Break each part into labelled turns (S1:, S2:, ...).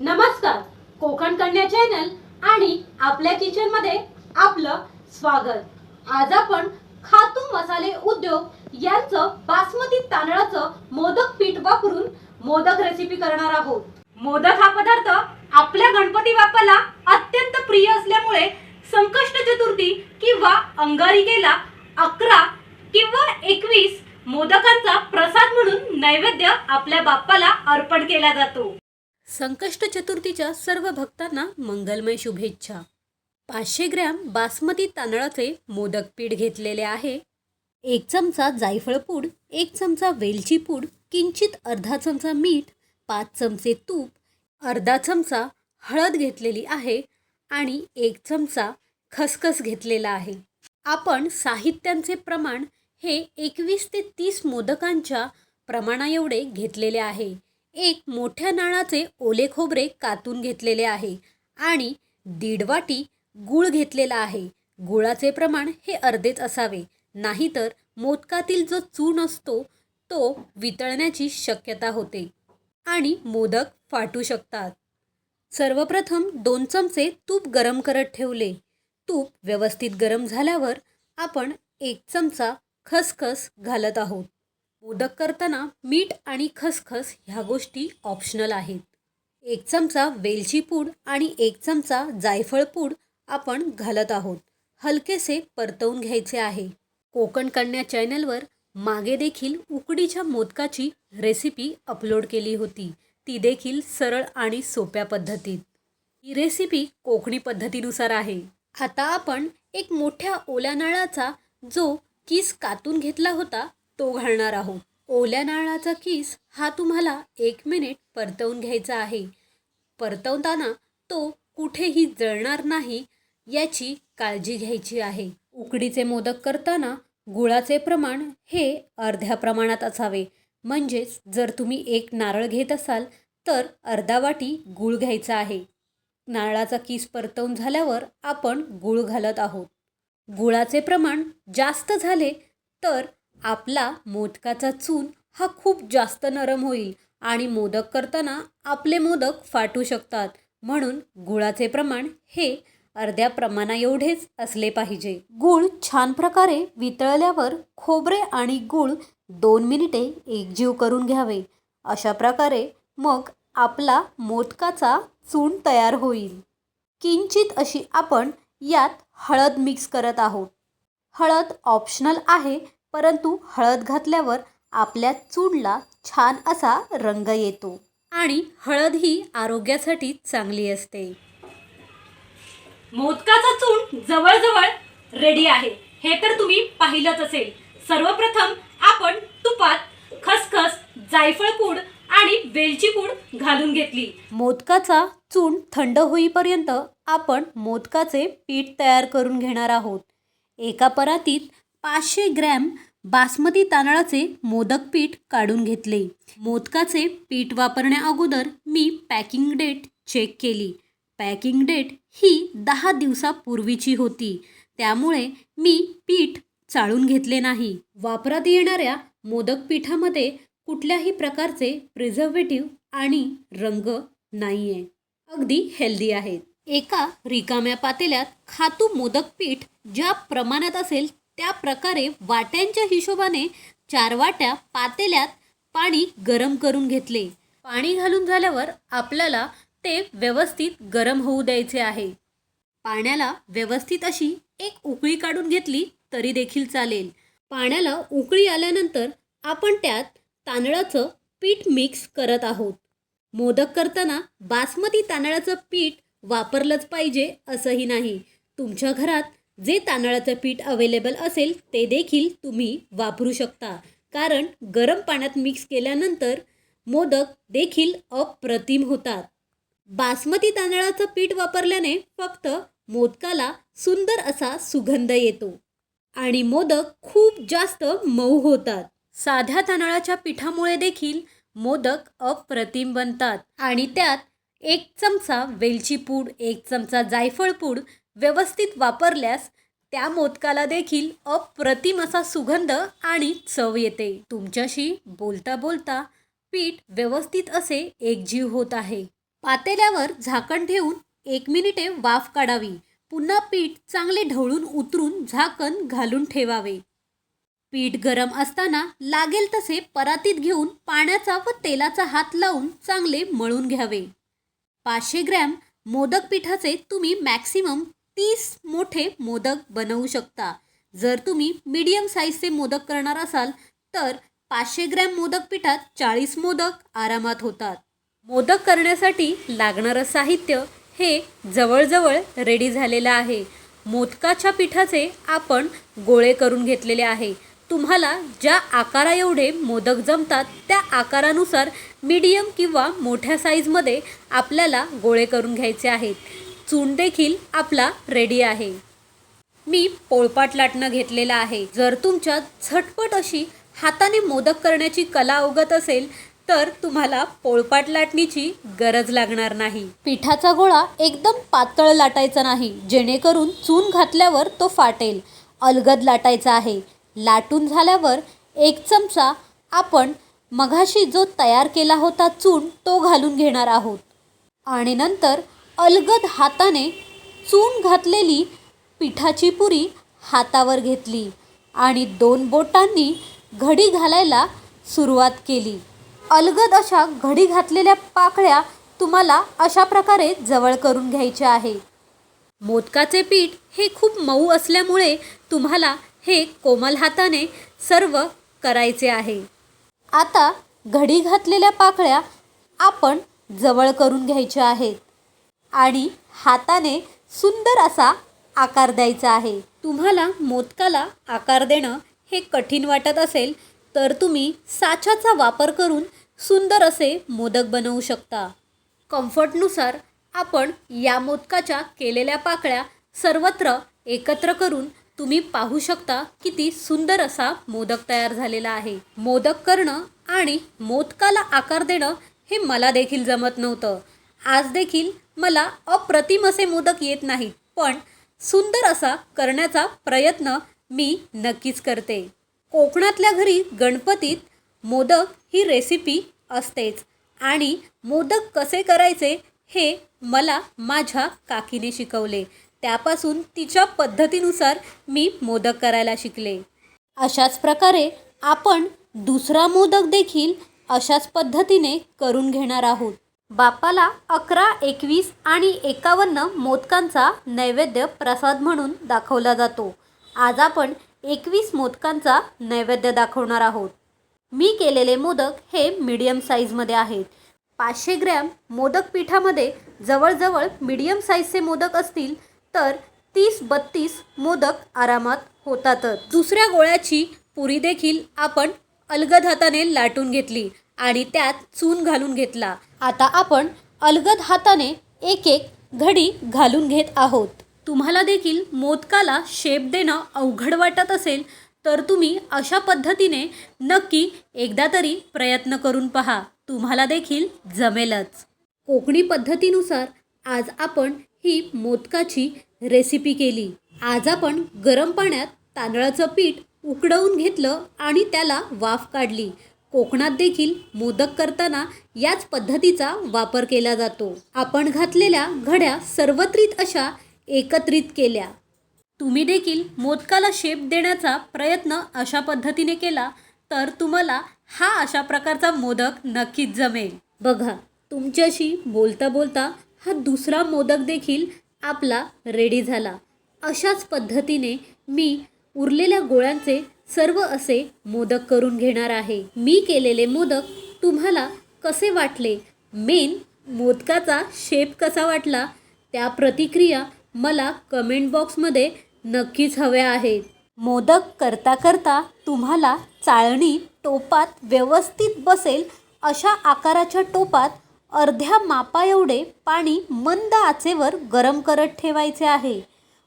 S1: नमस्कार. कोकण कन्या चॅनल आणि आपल्या किचनमध्ये आपलं स्वागत. आज आपण खातू मसाले उद्योग यांचं बासमती तांदळाचं मोदक पीठ वापरून मोदक रेसिपी करणार आहोत. मोदक हा पदार्थ आपल्या गणपती बाप्पाला अत्यंत प्रिय असल्यामुळे संकष्ट चतुर्थी किंवा अंगारिकेला अकरा किंवा एकवीस मोदकांचा प्रसाद म्हणून नैवेद्य आपल्या बाप्पाला अर्पण केला जातो. संकष्ट चतुर्थीच्या सर्व भक्तांना मंगलमय शुभेच्छा. पाचशे ग्रॅम बासमती तांदळाचे मोदक पीठ घेतलेले आहे. एक चमचा जायफळ पूड एक चमचा वेलची पूड किंचित अर्धा चमचा मीठ पाच चमचे तूप अर्धा चमचा हळद घेतलेली आहे आणि एक चमचा खसखस घेतलेला आहे. आपण साहित्यांचे प्रमाण हे एकवीस ते तीस मोदकांच्या प्रमाणाएवढे घेतलेले आहे. एक मोठ्या नाणाचे ओले खोबरे कातून घेतलेले आहे आणि दीड वाटी गूळ घेतलेला आहे. गुळाचे प्रमाण हे अर्धेच असावे. नाहीतर मोदकातील जो चून असतो तो वितळण्याची शक्यता होते आणि मोदक फाटू शकतात. सर्वप्रथम दोन चमचे तूप गरम करत ठेवले. तूप व्यवस्थित गरम झाल्यावर आपण एक चमचा खसखस घालत आहोत. मोदक करताना मीठ आणि खसखस ह्या गोष्टी ऑप्शनल आहेत. एक चमचा वेलची पूड आणि एक चमचा जायफळ पूड आपण घालत आहोत. हलकेसे परतवून घ्यायचे आहे. कोकण कन्या चॅनलवर मागे देखील उकडीच्या मोदकाची रेसिपी अपलोड केली होती. ती देखील सरळ आणि सोप्या पद्धतीत. ही रेसिपी कोकणी पद्धतीनुसार आहे. आता आपण एक मोठ्या ओल्या नाळाचा जो किस कातून घेतला होता तो घालणार आहोत ओल्या नारळाचा किस हा तुम्हाला एक मिनिट परतवून घ्यायचा आहे. परतवताना तो कुठेही जळणार नाही याची काळजी घ्यायची आहे. उकडीचे मोदक करताना गुळाचे प्रमाण हे अर्ध्या प्रमाणात असावे. म्हणजेच जर तुम्ही एक नारळ घेत असाल तर अर्धा वाटी गूळ घ्यायचा आहे. नारळाचा किस परतवून झाल्यावर आपण गूळ घालत आहोत. गुळाचे प्रमाण जास्त झाले तर आपला मोदकाचा चून हा खूप जास्त नरम होईल आणि मोदक करताना आपले मोदक फाटू शकतात. म्हणून गुळाचे प्रमाण हे अर्ध्या प्रमाणा एवढेच असले पाहिजे. गूळ छान प्रकारे वितळल्यावर खोबरे आणि गूळ दोन मिनिटे एकजीव करून घ्यावे. अशा प्रकारे मग आपला मोदकाचा चून तयार होईल. किंचित अशी आपण यात हळद मिक्स करत आहोत. हळद ऑप्शनल आहे परंतु हळद घातल्यावर आपल्या चूडला छान असा रंग येतो. आणि हळद ही आरोग्यासाठी चांगली असते. मोदकाचा चून जवळजवळ रेडी आहे. हे तर तुम्ही पाहिलंच असेल. सर्वप्रथम आपण तुपात खसखस जायफळ पूड आणि वेलची पूड घालून घेतली. मोदकाचा चून थंड होईपर्यंत आपण मोदकाचे पीठ तयार करून घेणार आहोत. एका परातीत पाचशे ग्रॅम बासमती तांदळाचे मोदक पीठ काढून घेतले. मोदकाचे पीठ वापरण्या अगोदर मी पॅकिंग डेट चेक केली. पॅकिंग डेट ही दहा दिवसापूर्वीची होती. त्यामुळे मी पीठ चाळून घेतले नाही. वापरात येणाऱ्या मोदक पीठामध्ये कुठल्याही प्रकारचे प्रिझर्वेटिव्ह आणि रंग नाही आहे अगदी हेल्दी आहेत. एका रिकाम्या पातेल्यात खातू मोदक पीठ ज्या प्रमाणात असेल त्या प्रकारे वाट्यांच्या हिशोबाने चार वाट्या पातेल्यात पाणी गरम करून घेतले. पाणी घालून झाल्यावर आपल्याला ते व्यवस्थित गरम होऊ द्यायचे आहे. पाण्याला व्यवस्थित अशी एक उकळी काढून घेतली तरी देखील चालेल. पाण्याला उकळी आल्यानंतर आपण त्यात तांदळाचं पीठ मिक्स करत आहोत. मोदक करताना बासमती तांदळाचं पीठ वापरलंच पाहिजे असंही नाही. तुमच्या घरात जे तांदळाचं पीठ अवेलेबल असेल ते देखील तुम्ही वापरू शकता. कारण गरम पाण्यात मिक्स केल्यानंतर मोदक देखील अप्रतिम होतात. बासमती तांदळाचं पीठ वापरल्याने फक्त मोदकाला सुंदर असा सुगंध येतो आणि मोदक खूप जास्त मऊ होतात. साध्या तांदळाच्या पिठामुळे देखील मोदक अप्रतिम बनतात आणि त्यात एक चमचा वेलची पूड एक चमचा जायफळ पूड व्यवस्थित वापरल्यास त्या मोदकाला देखील अप्रतिम असा सुगंध आणि चव येते. तुमच्याशी बोलता बोलता पीठ व्यवस्थित असे एकजीव होत आहे. पातेल्यावर झाकण ठेवून एक मिनिटे वाफ काढावी. पुन्हा पीठ चांगले ढवळून उतरून झाकण घालून ठेवावे. पीठ गरम असताना लागेल तसे परातीत घेऊन पाण्याचा व तेलाचा हात लावून चांगले मळून घ्यावे. पाचशे ग्रॅम मोदक पिठाचे तुम्ही मॅक्सिमम तीस मोठे मोदक बनवू शकता. जर तुम्ही मीडियम साईजचे मोदक करणार असाल तर पाचशे ग्रॅम मोदक पिठात चाळीस मोदक आरामात होतात. मोदक करण्यासाठी लागणारं साहित्य हे जवळजवळ रेडी झालेलं आहे. मोदकाच्या पिठाचे आपण गोळे करून घेतलेले आहे. तुम्हाला ज्या आकारा एवढे मोदक जमतात त्या आकारानुसार मीडियम किंवा मोठ्या साईजमध्ये आपल्याला गोळे करून घ्यायचे आहेत. चून देखील आपला रेडी आहे. मी पोळपाट लाटणं घेतलेलं आहे. जर तुमच्यात झटपट अशी हाताने मोदक करण्याची कला अवगत असेल तर तुम्हाला पोळपाट लाटणीची गरज लागणार नाही. पिठाचा गोळा एकदम पातळ लाटायचा नाही जेणेकरून चून घातल्यावर तो फाटेल. अलगद लाटायचा आहे. लाटून झाल्यावर एक चमचा आपण मघाशी जो तयार केला होता चून तो घालून घेणार आहोत. आणि नंतर अलगद हाताने चून घातलेली पिठाची पुरी हातावर घेतली आणि दोन बोटांनी घडी घालायला सुरुवात केली. अलगद अशा घडी घातलेल्या पाकळ्या तुम्हाला अशा प्रकारे जवळ करून घ्यायच्या आहे. मोदकाचे पीठ हे खूप मऊ असल्यामुळे तुम्हाला हे कोमल हाताने सर्व करायचे आहे. आता घडी घातलेल्या पाकळ्या आपण जवळ करून घ्यायच्या आहेत. आणि हाताने सुंदर असा आकार द्यायचा आहे. तुम्हाला मोदकाला आकार देणं हे कठीण वाटत असेल तर तुम्ही साच्याचा वापर करून सुंदर असे मोदक बनवू शकता. कम्फर्टनुसार आपण या मोदकाच्या केलेल्या पाकळ्या सर्वत्र एकत्र करून तुम्ही पाहू शकता किती सुंदर असा मोदक तयार झालेला आहे. मोदक करणं आणि मोदकाला आकार देणं हे मला देखील जमत नव्हतं. आज देखील मला अप्रतिम असे मोदक येत नाहीत पण सुंदर असा करण्याचा प्रयत्न मी नक्कीच करते. कोकणातल्या घरी गणपतीत मोदक ही रेसिपी असतेच आणि मोदक कसे करायचे हे मला माझ्या काकीने शिकवले. त्यापासून तिच्या पद्धतीनुसार मी मोदक करायला शिकले. अशाच प्रकारे आपण दुसरा मोदक देखील अशाच पद्धतीने करून घेणार आहोत. बापाला अकरा एकवीस आणि एकावन्न मोदकांचा नैवेद्य प्रसाद म्हणून दाखवला जातो. आज आपण एकवीस मोदकांचा नैवेद्य दाखवणार आहोत. मी केलेले मोदक हे मीडियम साईजमध्ये आहेत. पाचशे ग्रॅम मोदक पिठामध्ये जवळजवळ मीडियम साईजचे मोदक असतील तर तीस बत्तीस मोदक आरामात होतातच. दुसऱ्या गोळ्याची पुरी देखील आपण अलगद हाताने लाटून घेतली आणि त्यात चून घालून घेतला. आता आपण अलगद हाताने एक एक घडी घालून घेत आहोत. तुम्हाला देखील मोदकाला शेप देणं अवघड वाटत असेल तर तुम्ही अशा पद्धतीने नक्की एकदा तरी प्रयत्न करून पहा. तुम्हाला देखील जमेलच. कोकणी पद्धतीनुसार आज आपण ही मोदकाची रेसिपी केली. आज आपण गरम पाण्यात तांदळाचं पीठ उकडवून घेतलं आणि त्याला वाफ काढली. कोकणात देखील मोदक करताना याच पद्धतीचा वापर केला जातो. आपण घातलेल्या घड्या सर्वत्रित अशा एकत्रित केल्या. तुम्ही देखील मोदकाला शेप देण्याचा प्रयत्न अशा पद्धतीने केला तर तुम्हाला हा अशा प्रकारचा मोदक नक्कीच जमेल. बघा तुमच्याशी बोलता बोलता हा दुसरा मोदक देखील आपला रेडी झाला. अशाच पद्धतीने मी उरलेल्या गोळ्यांचे सर्व असे मोदक करून घेणार आहे. मी केलेले मोदक तुम्हाला कसे वाटले? मेन मोदकाचा शेप कसा वाटला? त्या प्रतिक्रिया मला कमेंट बॉक्समध्ये नक्कीच हव्या आहेत. मोदक करता करता तुम्हाला चाळणी टोपात व्यवस्थित बसेल अशा आकाराच्या टोपात अर्ध्या मापा एवढे पाणी मंद आचेवर गरम करत ठेवायचे आहे.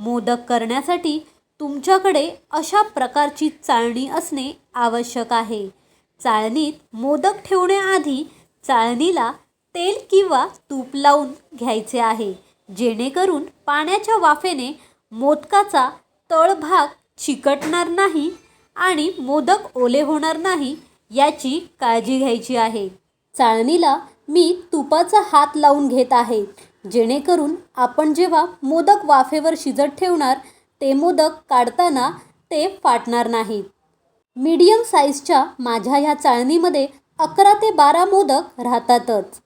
S1: मोदक करण्यासाठी तुमच्याकडे अशा प्रकारची चाळणी असणे आवश्यक आहे. चाळणीत मोदक ठेवण्याआधी चाळणीला तेल किंवा तूप लावून घ्यायचे आहे. जेणेकरून पाण्याच्या वाफेने मोदकाचा तळभाग चिकटणार नाही आणि मोदक ओले होणार नाही याची काळजी घ्यायची आहे. चाळणीला मी तुपाचा हात लावून घेत आहे. जेणेकरून आपण जेव्हा मोदक वाफेवर शिजत ठेवणार ते मोदक काढताना ते फाटणार नाहीत. मीडियम साईजच्या माझ्या ह्या चाळणीमध्ये अकरा ते बारा मोदक राहतातच.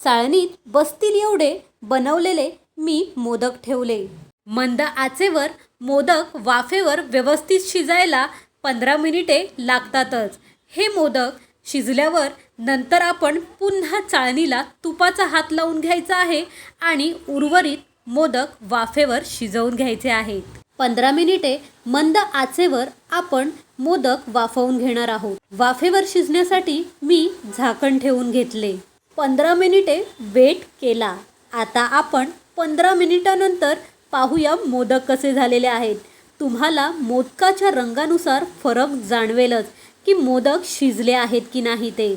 S1: चाळणीत बसतील एवढे बनवलेले मी मोदक ठेवले. मंद आचेवर मोदक वाफेवर व्यवस्थित शिजायला पंधरा मिनिटे लागतातच. हे मोदक शिजल्यावर नंतर आपण पुन्हा चाळणीला तुपाचा हात लावून घ्यायचा आहे आणि उर्वरित मोदक वाफेवर शिजवून घ्यायचे आहेत. पंधरा मिनिटे मंद आचेवर आपण मोदक वाफवून घेणार आहोत. वाफेवर शिजण्यासाठी मी झाकण ठेवून घेतले. पंधरा मिनिटे वेट केला. आता आपण पंधरा मिनिटानंतर पाहूया मोदक कसे झालेले आहेत. तुम्हाला मोदकाच्या रंगानुसार फरक जाणवेलच की मोदक शिजले आहेत की नाही ते.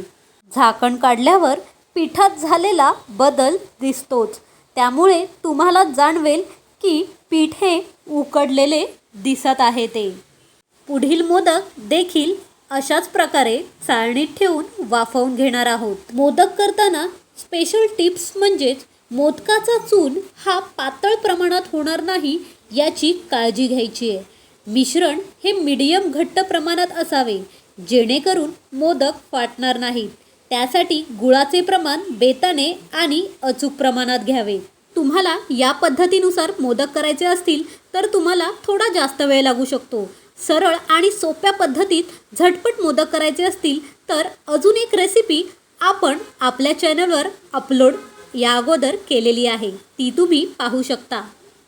S1: झाकण काढल्यावर पिठात झालेला बदल दिसतोच. त्यामुळे तुम्हाला जाणवेल की पीठ हे उकडलेले दिसत आहे ते. पुढील मोदक देखील अशाच प्रकारे चाळणीत ठेवून वाफवून घेणार आहोत. मोदक करताना स्पेशल टिप्स म्हणजेच मोदकाचा चूल हा पातळ प्रमाणात होणार नाही याची काळजी घ्यायची आहे. मिश्रण हे मीडियम घट्ट प्रमाणात असावे जेणेकरून मोदक फाटणार नाहीत. त्यासाठी गुळाचे प्रमाण बेताने आणि अचूक प्रमाणात घ्यावे. तुम्हाला या पद्धतीनुसार मोदक करायचे असतील तर तुम्हाला थोडा जास्त वेळ लागू शकतो. सरळ आणि सोप्या पद्धतीत झटपट मोदक करायचे असतील तर अजून एक रेसिपी आपण आपल्या चॅनलवर अपलोड या अगोदर केलेली आहे. ती तुम्ही पाहू शकता.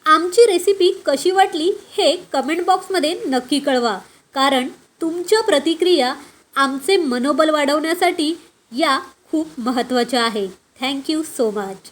S1: आमची रेसिपी कशी वाटली हे कमेंट बॉक्समध्ये नक्की कळवा. कारण तुमच्या प्रतिक्रिया आमचे मनोबल वाढवण्यासाठी या खूप महत्त्वाच्या आहे. Thank you so much